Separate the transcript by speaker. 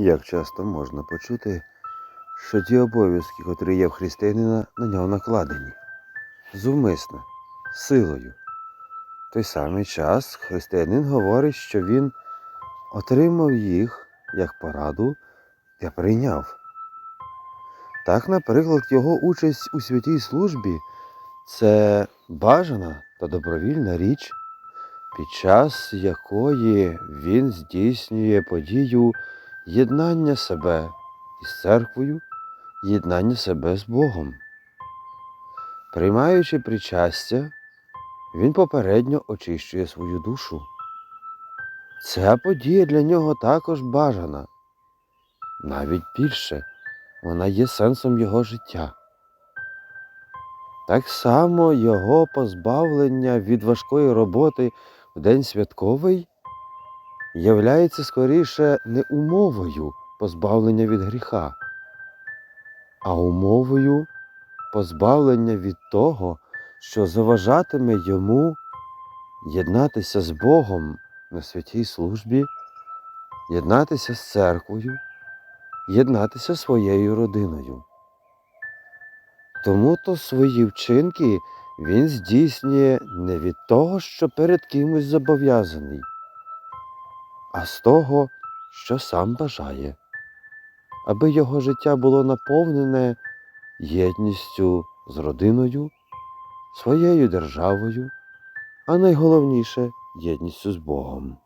Speaker 1: Як часто можна почути, що ті обов'язки, котрі є в християнина, на нього накладені зумисно, силою. В той самий час християнин говорить, що він отримав їх як пораду та прийняв. Так, наприклад, його участь у святій службі це бажана та добровільна річ, під час якої він здійснює подію єднання себе із церквою, єднання себе з Богом. Приймаючи причастя, він попередньо очищує свою душу. Ця подія для нього також бажана, навіть більше, вона є сенсом його життя. Так само його позбавлення від важкої роботи в день святковий являється скоріше не умовою позбавлення від гріха, а умовою позбавлення від того, що заважатиме йому єднатися з Богом на святій службі, єднатися з церквою, єднатися зі своєю родиною. Тому то свої вчинки він здійснює не від того, що перед кимось зобов'язаний, а з того, що сам бажає, аби його життя було наповнене єдністю з родиною, своєю державою, а найголовніше єдністю з Богом.